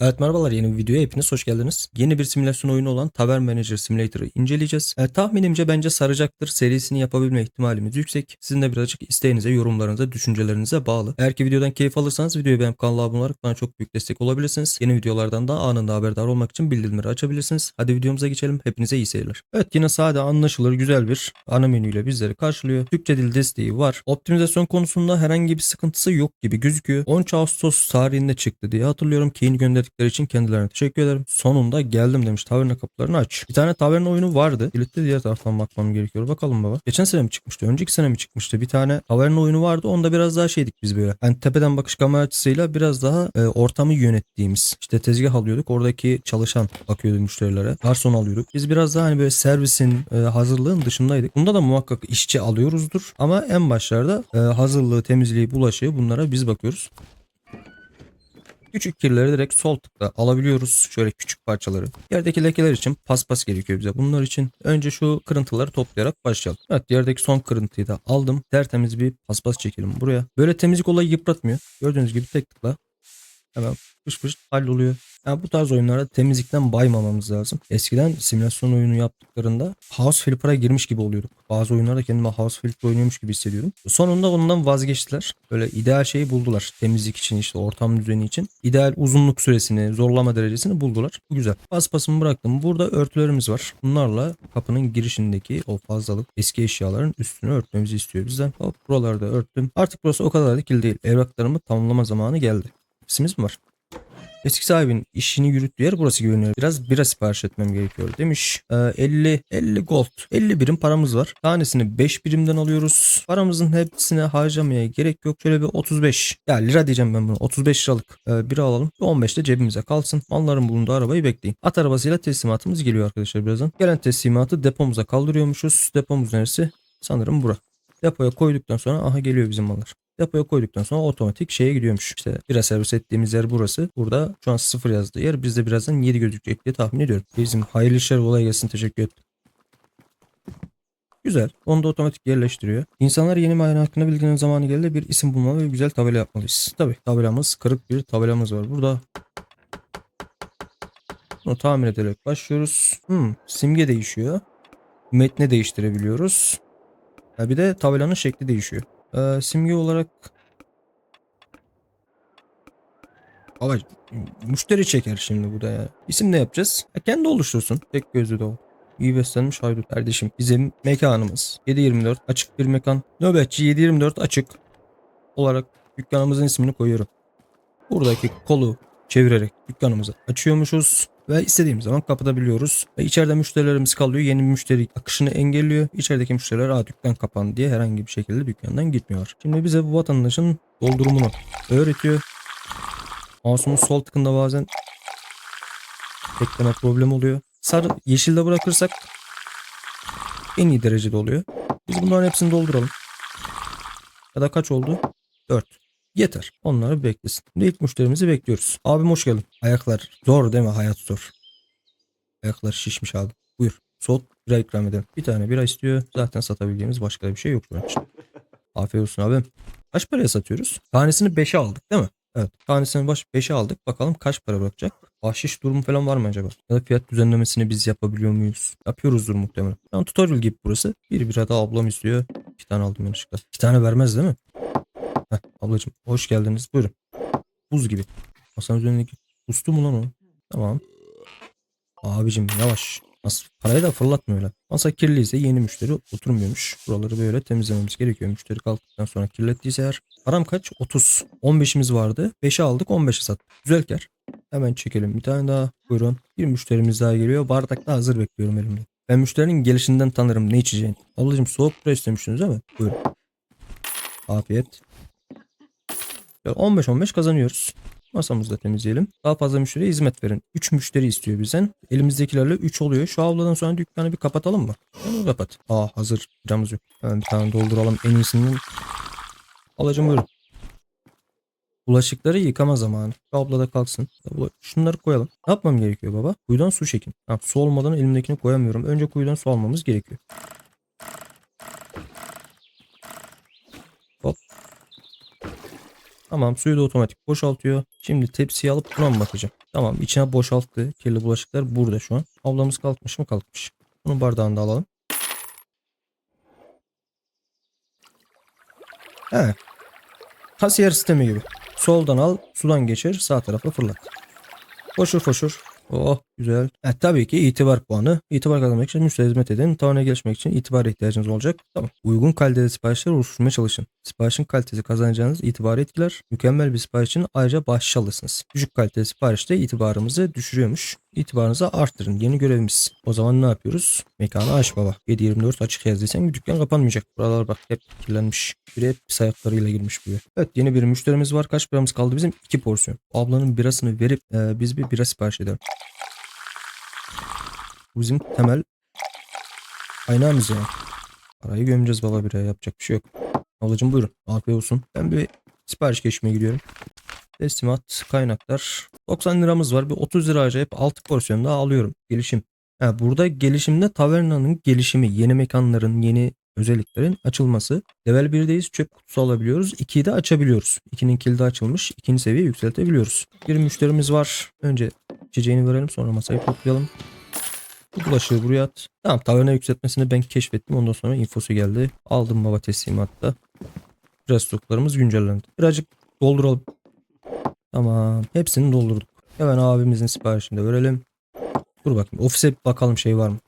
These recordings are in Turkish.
Evet merhabalar yeni bir videoya hepiniz hoş geldiniz. Yeni bir simülasyon oyunu olan Tavern Manager Simulator'ı inceleyeceğiz. Evet, tahminimce bence saracaktır. Serisini yapabilme ihtimalimiz yüksek. Sizin de birazcık isteğinize, yorumlarınıza, düşüncelerinize bağlı. Eğer ki videodan keyif alırsanız videoyu beğenip kanala abone olarak bana çok büyük destek olabilirsiniz. Yeni videolardan da anında haberdar olmak için bildirimleri açabilirsiniz. Hadi videomuza geçelim. Hepinize iyi seyirler. Evet yine sade anlaşılır güzel bir ana menüyle bizleri karşılıyor. Türkçe dil desteği var. Optimizasyon konusunda herhangi bir sıkıntısı yok gibi gözüküyor. 13 Ağustos tarihinde çıktı diye hatırlıyorum. Key'ini gönderdikleri için kendilerine teşekkür ederim. Sonunda geldim demiş. Taverna kapılarını aç. Bir tane taverna oyunu vardı. Kilitli diğer taraftan bakmam gerekiyor. Bakalım baba. Geçen sene mi çıkmıştı? Önceki sene mi çıkmıştı? Bir tane taverna oyunu vardı. Onda biraz daha şeydik biz böyle. Yani tepeden bakış kamera açısıyla biraz daha e, ortamı yönettiğimiz. İşte tezgah alıyorduk. Oradaki çalışan bakıyordu müşterilere. Garson alıyorduk. Biz biraz daha hani böyle servisin e, hazırlığın dışındaydık. Bunda da muhakkak işçi alıyoruzdur. Ama en başlarda e, hazırlığı, temizliği, bulaşığı bunlara biz bakıyoruz. Küçük kirleri direkt sol tıkla alabiliyoruz. Şöyle küçük parçaları. Yerdeki lekeler için paspas gerekiyor bize. Bunlar için önce şu kırıntıları toplayarak başlayalım. Evet yerdeki son kırıntıyı da aldım. Tertemiz bir paspas çekelim buraya. Böyle temizlik olayı yıpratmıyor. Gördüğünüz gibi tek tıkla hemen fış fış halloluyor. Yani bu tarz oyunlarda temizlikten baymamamız lazım. Eskiden simülasyon oyunu yaptıklarında House Flipper'a girmiş gibi oluyorduk. Bazı oyunlarda kendime House Flipper oynuyormuş gibi hissediyordum. Sonunda ondan vazgeçtiler. Böyle ideal şeyi buldular. Temizlik için işte ortam düzeni için. İdeal uzunluk süresini, zorlama derecesini buldular. Bu güzel. Paspasımı bıraktım. Burada örtülerimiz var. Bunlarla kapının girişindeki o fazlalık eski eşyaların üstünü örtmemizi istiyor bizden. Hop buralarda örttüm. Artık burası o kadar da kirli değil. Evraklarımı tamamlama zamanı geldi. Hepsimiz mi var? Eski sahibin işini yürüttüğü yer burası görünüyor. Biraz bira sipariş etmem gerekiyor demiş. Ee, 50 50 gold. 50 birim paramız var. Tanesini 5 birimden alıyoruz. Paramızın hepsine harcamaya gerek yok. Şöyle bir 35. Ya lira diyeceğim ben bunu. 35 liralık e, bira alalım. Bir 15 de cebimize kalsın. Malların bulunduğu arabayı bekleyin. At arabasıyla teslimatımız geliyor arkadaşlar birazdan. Gelen teslimatı depomuza kaldırıyormuşuz. Depomuz neresi? Sanırım bura. Depoya koyduktan sonra aha geliyor bizim mallar. Depoya koyduktan sonra otomatik şeye gidiyormuş. İşte bira servis ettiğimiz yer burası. Burada şu an sıfır yazdığı yer. Bizde birazdan 7 gözükecek diye tahmin ediyorum. Bizim hayırlı işler kolay gelsin teşekkür ederim. Güzel. Onu da otomatik yerleştiriyor. İnsanlar yeni maden hakkında bilginin zamanı geldi. Bir isim bulmalı ve güzel tabela yapmalıyız. Tabi tabelamız kırık bir tabelamız var. Burada bunu tamir ederek başlıyoruz. Hmm, simge değişiyor. Metni değiştirebiliyoruz. Ya bir de tabelanın şekli değişiyor. Ee, simge olarak Ama müşteri çeker şimdi bu da ya. İsim ne yapacağız? Ya kendi oluştursun. Tek gözlü de o. İyi beslenmiş haydut kardeşim. Bizim mekanımız 724 açık bir mekan. Nöbetçi 724 açık olarak dükkanımızın ismini koyuyorum. Buradaki kolu çevirerek dükkanımızı açıyormuşuz ve istediğimiz zaman kapatabiliyoruz. Ve içeride müşterilerimiz kalıyor. Yeni müşteri akışını engelliyor. İçerideki müşteriler Aa, dükkan kapandı diye herhangi bir şekilde dükkandan gitmiyor. Şimdi bize bu vatandaşın doldurumunu öğretiyor. Mouse'umun sol tıkında bazen bekleme problemi oluyor. Sarı yeşilde bırakırsak en iyi derecede oluyor. Biz bunların hepsini dolduralım. Ya da kaç oldu? 4. Yeter. Onları beklesin. Şimdi ilk müşterimizi bekliyoruz. Abim hoş geldin. Ayaklar zor değil mi? Hayat zor. Ayaklar şişmiş abi. Buyur. Soğuk bira ikram edelim. Bir tane bira istiyor. Zaten satabildiğimiz başka bir şey yok şu an için. Afiyet olsun abim. Kaç paraya satıyoruz? Tanesini 5'e aldık değil mi? Evet. Tanesini baş 5'e aldık. Bakalım kaç para bırakacak? Bahşiş durumu falan var mı acaba? Ya da fiyat düzenlemesini biz yapabiliyor muyuz? Yapıyoruzdur muhtemelen. Yani tutorial gibi burası. Bir bira daha ablam istiyor. İki tane aldım yanlışlıkla. İki tane vermez değil mi? Heh, ablacığım hoş geldiniz. Buyurun. Buz gibi. Masanın üzerindeki ustu mu lan o? Tamam. Abicim yavaş. Nasıl? Parayı da fırlatma öyle. Masa kirliyse yeni müşteri oturmuyormuş. Buraları böyle temizlememiz gerekiyor. Müşteri kalktıktan sonra kirlettiyse eğer. Param kaç? 30. 15'imiz vardı. 5'e aldık 15'e sattık. Güzel kar. Hemen çekelim. Bir tane daha. Buyurun. Bir müşterimiz daha geliyor. Bardak da hazır bekliyorum elimde. Ben müşterinin gelişinden tanırım ne içeceğini. Ablacığım soğuk bira istemişsiniz değil mi? Buyurun. Afiyet. 15-15 kazanıyoruz. Masamızı da temizleyelim. Daha fazla müşteriye hizmet verin. 3 müşteri istiyor bizden. Elimizdekilerle 3 oluyor. Şu avladan sonra dükkanı bir kapatalım mı? Onu kapat. Aa hazır. Camız yok. Hemen bir tane dolduralım en iyisinden. Alacağım buyurun. Bulaşıkları yıkama zamanı. Şu abla da kalksın. Şunları koyalım. Ne yapmam gerekiyor baba? Kuyudan su çekin. Ha, su olmadan elimdekini koyamıyorum. Önce kuyudan su almamız gerekiyor. Tamam suyu da otomatik boşaltıyor. Şimdi tepsiyi alıp buna bakacağım? Tamam içine boşalttı. Kirli bulaşıklar burada şu an. Ablamız kalkmış mı kalkmış. Bunun bardağını da alalım. He. Kasiyer sistemi gibi. Soldan al, sudan geçir, sağ tarafa fırlat. Foşur foşur. Oh güzel. E, tabii ki itibar puanı. İtibar kazanmak için müşteri hizmet edin. Tavana gelişmek için itibar ihtiyacınız olacak. Tamam. Uygun kalitede siparişler oluşturmaya çalışın. Siparişin kalitesi kazanacağınız itibarı etkiler. Mükemmel bir sipariş için ayrıca bahşiş alırsınız. Düşük kaliteli sipariş de itibarımızı düşürüyormuş. İtibarınızı arttırın. Yeni görevimiz. O zaman ne yapıyoruz? Mekanı aç baba. 7-24 açık yazdıysan dükkan kapanmayacak. Buralar bak hep kirlenmiş. Biri hep pis ayaklarıyla girmiş buraya. Evet yeni bir müşterimiz var. Kaç biramız kaldı bizim? 2 porsiyon. Ablanın birasını verip e, biz bir bira sipariş edelim. Bizim temel kaynağımız yani. Parayı gömeceğiz baba biraya yapacak bir şey yok. Ablacım buyurun. Afiyet olsun. Ben bir sipariş geçmeye gidiyorum. Teslimat, kaynaklar. 90 liramız var. Bir 30 lira acayip 6 porsiyon daha alıyorum. Gelişim. Ha, burada gelişimde tavernanın gelişimi, yeni mekanların, yeni özelliklerin açılması. Level 1'deyiz. Çöp kutusu alabiliyoruz. 2'yi de açabiliyoruz. 2'nin kilidi açılmış. 2. seviye yükseltebiliyoruz. Bir müşterimiz var. Önce içeceğini verelim sonra masayı toplayalım. Bu bulaşığı buraya at. Tamam taverna yükseltmesini ben keşfettim. Ondan sonra infosu geldi. Aldım baba teslimatta. Biraz stoklarımız güncellendi. Birazcık dolduralım. Tamam. Hepsini doldurduk. Hemen abimizin siparişini de verelim. Dur bakayım. Ofise bakalım şey var mı?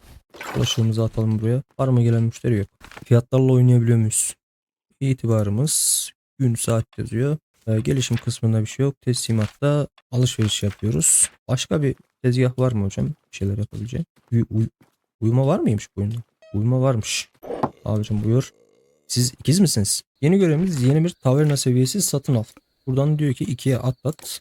Bulaşığımızı atalım buraya. Var mı gelen müşteri yok. Fiyatlarla oynayabiliyor muyuz? İtibarımız gün saat yazıyor. Ee, gelişim kısmında bir şey yok. Teslimatta alışveriş yapıyoruz. Başka bir tezgah var mı hocam? Bir şeyler yapabileceğim. Uy- uy- uyuma var mıymış bu oyunda? Uyuma varmış. Abicim buyur. Siz ikiz misiniz? Yeni görevimiz yeni bir taverna seviyesi satın al. Buradan diyor ki ikiye atlat.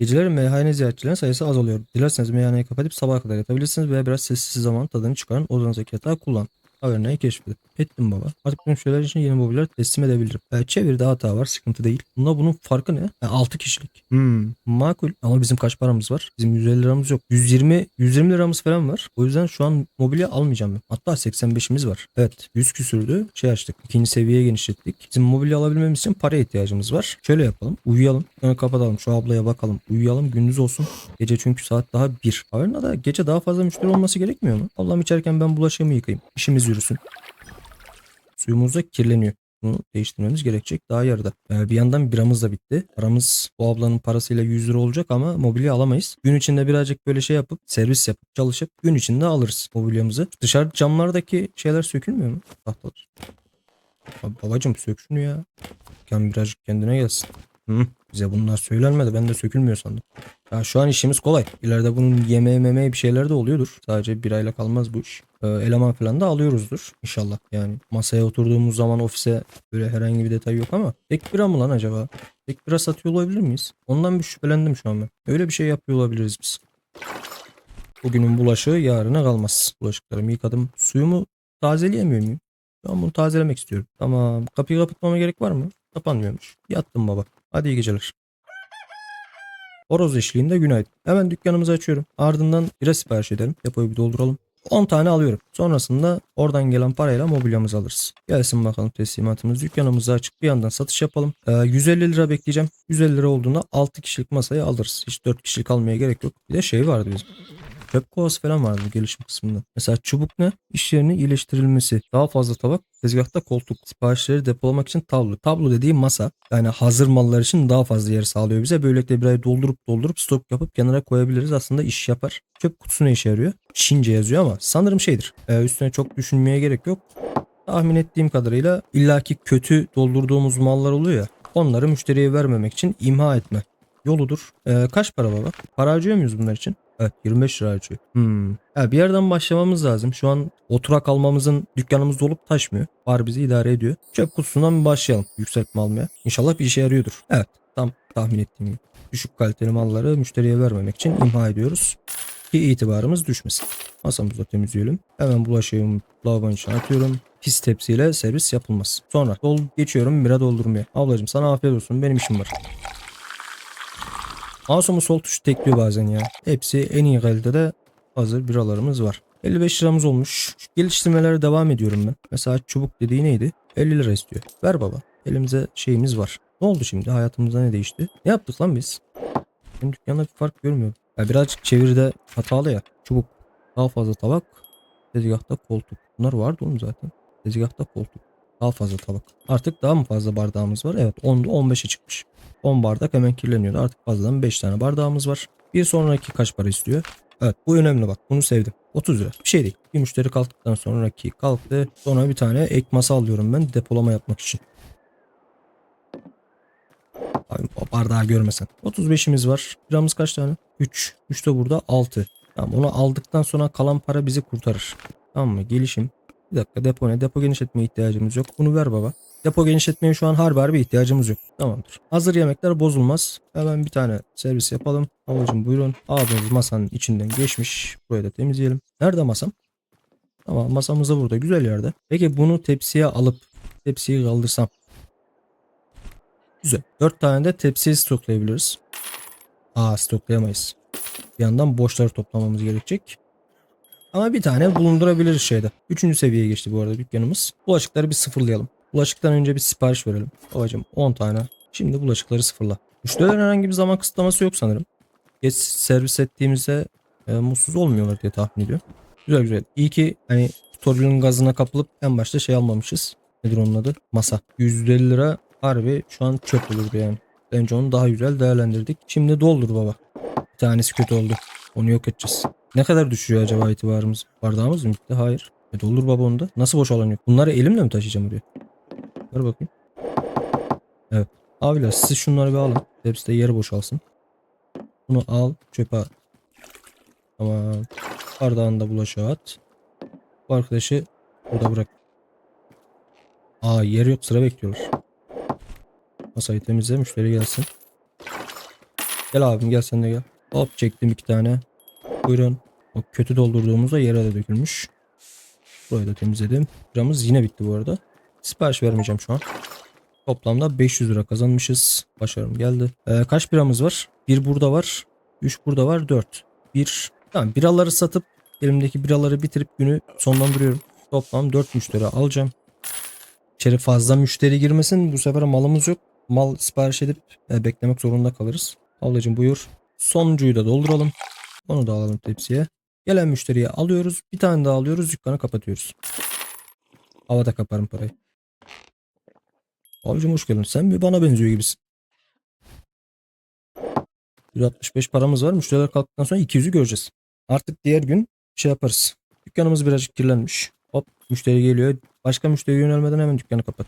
Geceleri meyhane ziyaretçilerin sayısı azalıyor. Dilerseniz meyhaneyi kapatıp sabaha kadar yatabilirsiniz veya biraz sessiz zaman tadını çıkarın. Odanızdaki yatağı kullan. Tavernayı keşfedin. Ettim baba. Artık tüm şeyler için yeni mobilyalar teslim edebilirim. E, çeviride hata var. Sıkıntı değil. Bunda bunun farkı ne? E, 6 kişilik. Hmm. Makul. Ama bizim kaç paramız var? Bizim 150 liramız yok. 120 120 liramız falan var. O yüzden şu an mobilya almayacağım ben. Hatta 85'imiz var. Evet. 100 küsürdü. Şey açtık. İkinci seviyeye genişlettik. Bizim mobilya alabilmemiz için paraya ihtiyacımız var. Şöyle yapalım. Uyuyalım. Sonra kapatalım. Şu ablaya bakalım. Uyuyalım. Gündüz olsun. Gece çünkü saat daha 1. Tavernada gece daha fazla müşteri olması gerekmiyor mu? Ablam içerken ben bulaşığımı yıkayayım. İşimiz yürüsün. Suyumuz da kirleniyor. Bunu değiştirmemiz gerekecek daha yarıda. Ee, bir yandan biramız da bitti. Paramız bu ablanın parasıyla 100 lira olacak ama mobilya alamayız. Gün içinde birazcık böyle şey yapıp servis yapıp çalışıp gün içinde alırız mobilyamızı. Dışarı camlardaki şeyler sökülmüyor mu? Tahtalar. Ba- Babacım sök şunu ya. Dükkan birazcık kendine gelsin. Hı, bize bunlar söylenmedi. Ben de sökülmüyor sandım. Ya şu an işimiz kolay. İleride bunun yemeği memeği bir şeyler de oluyordur. Sadece bir ayla kalmaz bu iş. Ee, eleman falan da alıyoruzdur inşallah. Yani masaya oturduğumuz zaman ofise böyle herhangi bir detay yok ama tek bira mı lan acaba? Tek bira satıyor olabilir miyiz? Ondan bir şüphelendim şu an ben. Öyle bir şey yapıyor olabiliriz biz. Bugünün bulaşığı yarına kalmaz. Bulaşıklarımı yıkadım. Suyumu tazeleyemiyor muyum? Ben bunu tazelemek istiyorum. Tamam. Kapıyı kapatmama gerek var mı? Kapanmıyormuş. Yattım baba. Hadi iyi geceler. Horoz eşliğinde günaydın. Hemen dükkanımızı açıyorum. Ardından bira sipariş edelim. Depoyu bir dolduralım. 10 tane alıyorum. Sonrasında oradan gelen parayla mobilyamızı alırız. Gelsin bakalım teslimatımız. Dükkanımızı açık bir yandan satış yapalım. Ee, 150 lira bekleyeceğim. 150 lira olduğunda 6 kişilik masayı alırız. Hiç 4 kişilik almaya gerek yok. Bir de şey vardı bizim. Çöp kovası falan vardı gelişim kısmında. Mesela çubuk ne? İş yerinin iyileştirilmesi. Daha fazla tabak. Tezgahta koltuk. Siparişleri depolamak için tablo. Tablo dediğim masa. Yani hazır mallar için daha fazla yer sağlıyor bize. Böylelikle bir ay doldurup doldurup stok yapıp kenara koyabiliriz. Aslında iş yapar. Çöp kutusu ne işe yarıyor? Çince yazıyor ama sanırım şeydir. Ee, üstüne çok düşünmeye gerek yok. Tahmin ettiğim kadarıyla illaki kötü doldurduğumuz mallar oluyor ya. Onları müşteriye vermemek için imha etme yoludur. Ee, kaç para baba? Para harcıyor muyuz bunlar için? Evet 25 lira harcıyor. Hmm. Ha, bir yerden başlamamız lazım. Şu an oturak almamızın dükkanımız dolup taşmıyor. Var bizi idare ediyor. Çöp kutusundan bir başlayalım yükseltme almaya. İnşallah bir işe yarıyordur. Evet tam tahmin ettiğim gibi. Düşük kaliteli malları müşteriye vermemek için imha ediyoruz. Ki itibarımız düşmesin. Masamızı da temizleyelim. Hemen bulaşığımı lavabonun içine atıyorum. Pis tepsiyle servis yapılmaz. Sonra dol geçiyorum bira doldurmaya. Ablacım sana afiyet olsun benim işim var. Mouse'umu sol tuşu tekliyor bazen ya. Hepsi en iyi kalitede hazır biralarımız var. 55 liramız olmuş. Şu geliştirmelere devam ediyorum ben. Mesela çubuk dediği neydi? 50 lira istiyor. Ver baba. Elimize şeyimiz var. Ne oldu şimdi? Hayatımızda ne değişti? Ne yaptık lan biz? Benim dükkanda bir fark görmüyorum. Ya birazcık çeviride hatalı ya. Çubuk. Daha fazla tabak. Tezgahta koltuk. Bunlar vardı oğlum zaten. Tezgahta koltuk. Daha fazla tabak. Artık daha mı fazla bardağımız var? Evet 10'da 15'e çıkmış. 10 bardak hemen kirleniyordu. Artık fazladan 5 tane bardağımız var. Bir sonraki kaç para istiyor? Evet bu önemli bak bunu sevdim. 30 lira bir şey değil. Bir müşteri kalktıktan sonraki kalktı. Sonra bir tane ek masa alıyorum ben depolama yapmak için. Abi bardağı görmesen. 35'imiz var. Liramız kaç tane? 3. 3 de burada 6. Tamam onu aldıktan sonra kalan para bizi kurtarır. Tamam mı? Gelişim. Bir dakika depo ne? Depo genişletmeye ihtiyacımız yok. Bunu ver baba. Depo genişletmeye şu an harbi harbi ihtiyacımız yok. Tamamdır. Hazır yemekler bozulmaz. Hemen bir tane servis yapalım. Ablacım buyurun. Abimiz masanın içinden geçmiş. Burayı da temizleyelim. Nerede masam? Tamam masamız da burada. Güzel yerde. Peki bunu tepsiye alıp tepsiyi kaldırsam. Güzel. 4 tane de tepsiyi stoklayabiliriz. Aa stoklayamayız. Bir yandan boşları toplamamız gerekecek. Ama bir tane bulundurabiliriz şeyde. Üçüncü seviyeye geçti bu arada dükkanımız. Bulaşıkları bir sıfırlayalım. Bulaşıktan önce bir sipariş verelim. Babacım 10 tane. Şimdi bulaşıkları sıfırla. Müşterilerin herhangi bir zaman kısıtlaması yok sanırım. Geç servis ettiğimizde e, mutsuz olmuyorlar diye tahmin ediyorum. Güzel güzel. İyi ki hani tutorial'ın gazına kapılıp en başta şey almamışız. Nedir onun adı? Masa. 150 lira harbi şu an çöp olurdu yani. Bence onu daha güzel değerlendirdik. Şimdi doldur baba. Bir tanesi kötü oldu. Onu yok edeceğiz. Ne kadar düşüyor acaba itibarımız? Bardağımız mı? Hayır. E doldur baba onu da. Nasıl boşalanıyor? Bunları elimle mi taşıyacağım oraya? Ver bakayım. Evet. Abiler siz şunları bir alın. Hepsi de yeri boşalsın. Bunu al çöpe at. Tamam. Bardağını da bulaşığa at. Bu arkadaşı burada bırak. Aa yer yok sıra bekliyoruz. Masayı temizle müşteri gelsin. Gel abim gel sen de gel. Hop çektim iki tane. Buyurun. O kötü doldurduğumuzda yere de dökülmüş. Burayı da temizledim. Liramız yine bitti bu arada. Sipariş vermeyeceğim şu an. Toplamda 500 lira kazanmışız. Başarım geldi. Ee, kaç biramız var? Bir burada var. 3 burada var. 4. Bir. Tamam biraları satıp elimdeki biraları bitirip günü sonlandırıyorum. Toplam 4 müşteri alacağım. İçeri fazla müşteri girmesin. Bu sefer malımız yok. Mal sipariş edip e, beklemek zorunda kalırız. Ablacım buyur. Sonuncuyu da dolduralım. Onu da alalım tepsiye. Gelen müşteriye alıyoruz. Bir tane daha alıyoruz. Dükkanı kapatıyoruz. Havada kaparım parayı. Abicim hoş geldin. Sen bir bana benziyor gibisin. 165 paramız var. Müşteriler kalktıktan sonra 200'ü göreceğiz. Artık diğer gün şey yaparız. Dükkanımız birazcık kirlenmiş. Hop müşteri geliyor. Başka müşteri yönelmeden hemen dükkanı kapat.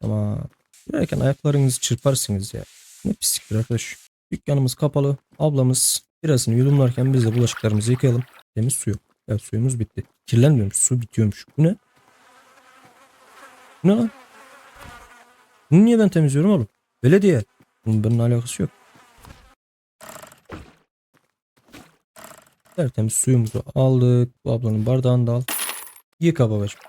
Tamam. Girerken ayaklarınızı çırparsınız ya. Ne pisliktir arkadaş. Dükkanımız kapalı. Ablamız birasını yudumlarken biz de bulaşıklarımızı yıkayalım. Temiz su yok. Evet suyumuz bitti. Kirlenmiyormuş. Su bitiyormuş. Bu ne? Bu ne lan? Bunu niye ben temizliyorum oğlum? Belediye. Bunun benimle alakası yok. Tertemiz suyumuzu aldık. Bu ablanın bardağını da al. Yıka babacığım.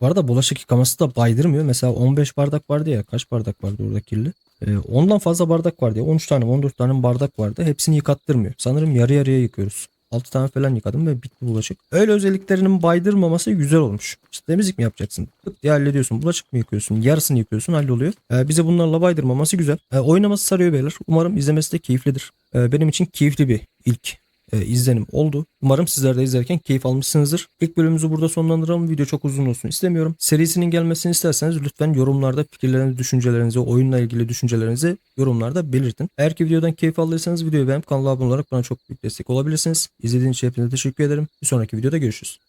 Bu arada bulaşık yıkaması da baydırmıyor. Mesela 15 bardak vardı ya. Kaç bardak vardı orada kirli? Ee, ondan fazla bardak vardı ya. 13 tane 14 tane bardak vardı. Hepsini yıkattırmıyor. Sanırım yarı yarıya yıkıyoruz. 6 tane falan yıkadım ve bitti bulaşık. Öyle özelliklerinin baydırmaması güzel olmuş. İşte temizlik mi yapacaksın? Tık diye hallediyorsun. Bulaşık mı yıkıyorsun? Yarısını yıkıyorsun halloluyor. Ee, bize bunlarla baydırmaması güzel. Ee, oynaması sarıyor beyler. Umarım izlemesi de keyiflidir. Ee, benim için keyifli bir ilk e, izlenim oldu. Umarım sizler de izlerken keyif almışsınızdır. İlk bölümümüzü burada sonlandıralım. Video çok uzun olsun istemiyorum. Serisinin gelmesini isterseniz lütfen yorumlarda fikirlerinizi, düşüncelerinizi, oyunla ilgili düşüncelerinizi yorumlarda belirtin. Eğer ki videodan keyif aldıysanız videoyu beğenip kanala abone olarak bana çok büyük destek olabilirsiniz. İzlediğiniz için hepinize teşekkür ederim. Bir sonraki videoda görüşürüz.